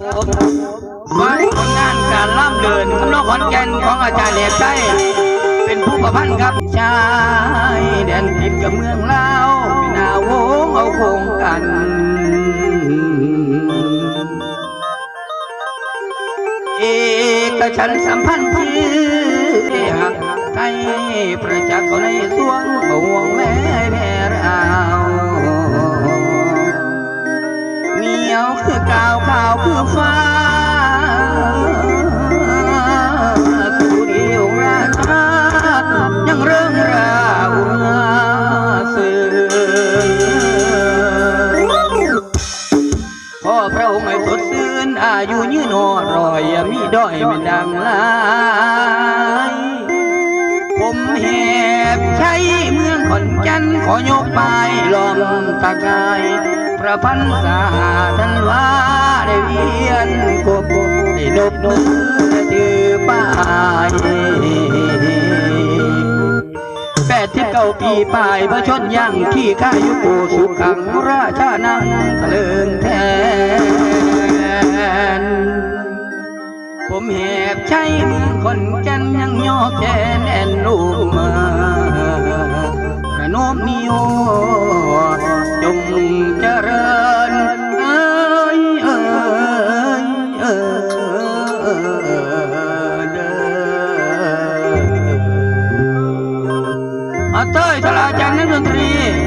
ว่าผลงานการล่ำเดินคำนองขอนแก่นของอาจารย์เหลกไส้เป็นผู้ประพันธ์ครับชายแดนติดกับเมืองลาวเป็นอาวงเอาโคงกันเอกฉันสัมพันธ์ที่หักไทยประจักษ์เขาในสวงห่วงแม่ บใช้เมืองขอนแกนขอยกไปายล้อมตะกายพระพันษาทันว่าได้เวียนกบได้นบมือถือป้ายแปดที่เก้าปีปลายพระชนยังที่ข้ายุโกสุขังราชานังเถลิงแทนผมแหบใช้เมืองคนแก่นยังย่อแขนแอนลูกมา បញ័រជុំចរើអត់ទៅឆ្លាចាន់នឹងតន្ត្រី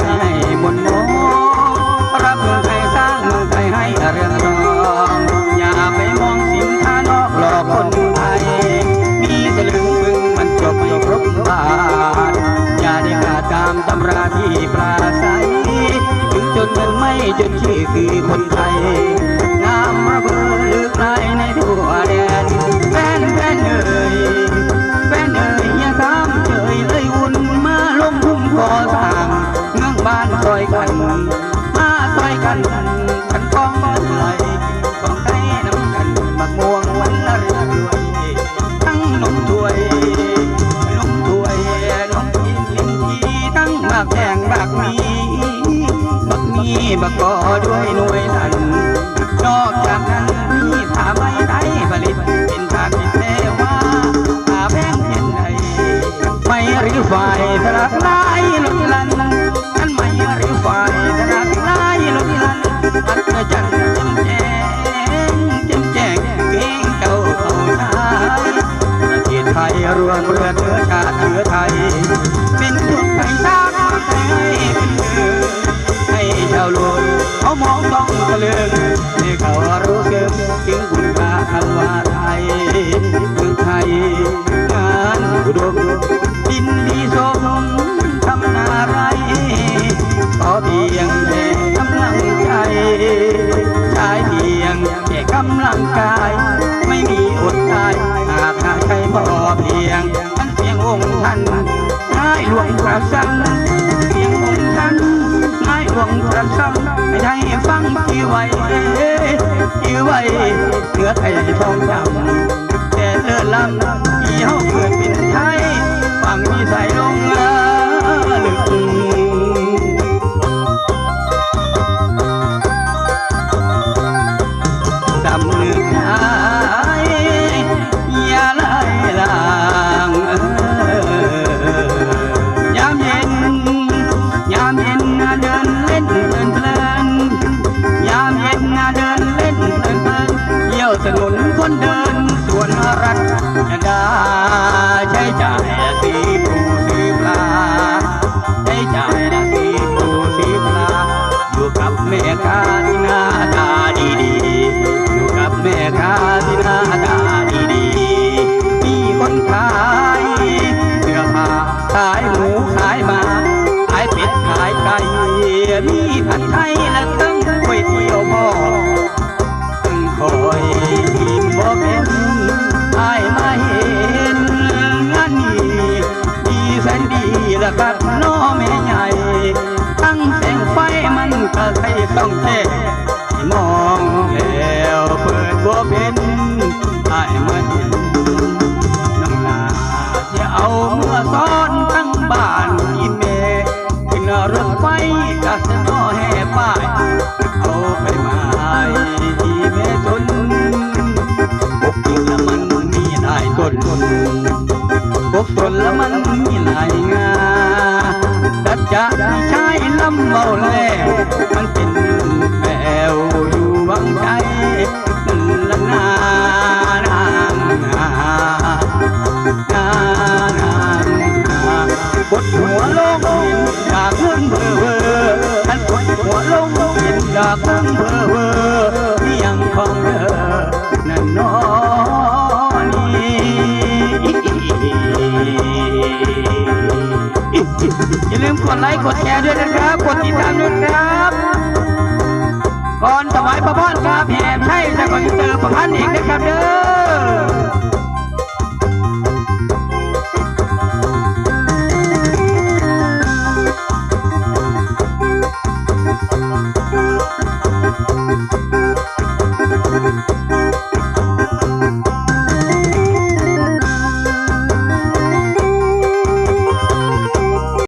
ไทยให้หมดมองรักเมืองไทยสร้างเมืองไทยให้เรื่องรองอย่าไปมองสินค้านอกหลอกคนไทยมีแต่ลึงมึงมันจบไม่ครบบาทอย่าได้ขาดตามตำราที่ปราศัยถึงจนเงินไม่จนชื่อคือคน กมีบักกอด้วยหน่วยทันน อุดมดินดีสมทำนาไรขอเพียงแค่กำลังใจใช้เพียงแค่กำลังกาย ไม่มีอดตายหากหาใครพอเพียงท่านเพียงองค์ท่านง่ายหลวงกระสันเพียงองค์ท่านง่ายหลวงกระซ้ำไม่ได้ฟังที่ไว้ที่ไว้เหนือไทยทองจำแต่เธอลำ อายมาเห็นงานนี้ดีแม่ใหญ่ ตั้งแสงไฟมันก็ใส่ต้องเท่ให้มองแล้วเปิดบัวเป็นไอ้เมื่อเห็นน้ำหนาจะเอาเมื่อซ้อนทั้งบ้านอีเมขึ้นรถไฟกะสนอแห่ป้ายเอาไปมาอีเมจนปกติแล้วมันมีได้ต้นปกตนแล้วมันมีหลายงา จะมีชายลำเบาแล้วมันเป็นแปลวอยู่วังใจนั่นละนานางนานานางกดหัวลงหินอยากเพิ่งเพ้อเพ้อท่านกดหัวลงหินอยากเพิ่งเพ้อเพ้อเพียงของเธอ กดไลค์กดแชร์ด้วยนะครับ กดติดตามด้วยครับก่อนถวายพระพรครับแห่ใช่แต่ก่อนจะเจอประพันธ์อีกนะครับเด้อ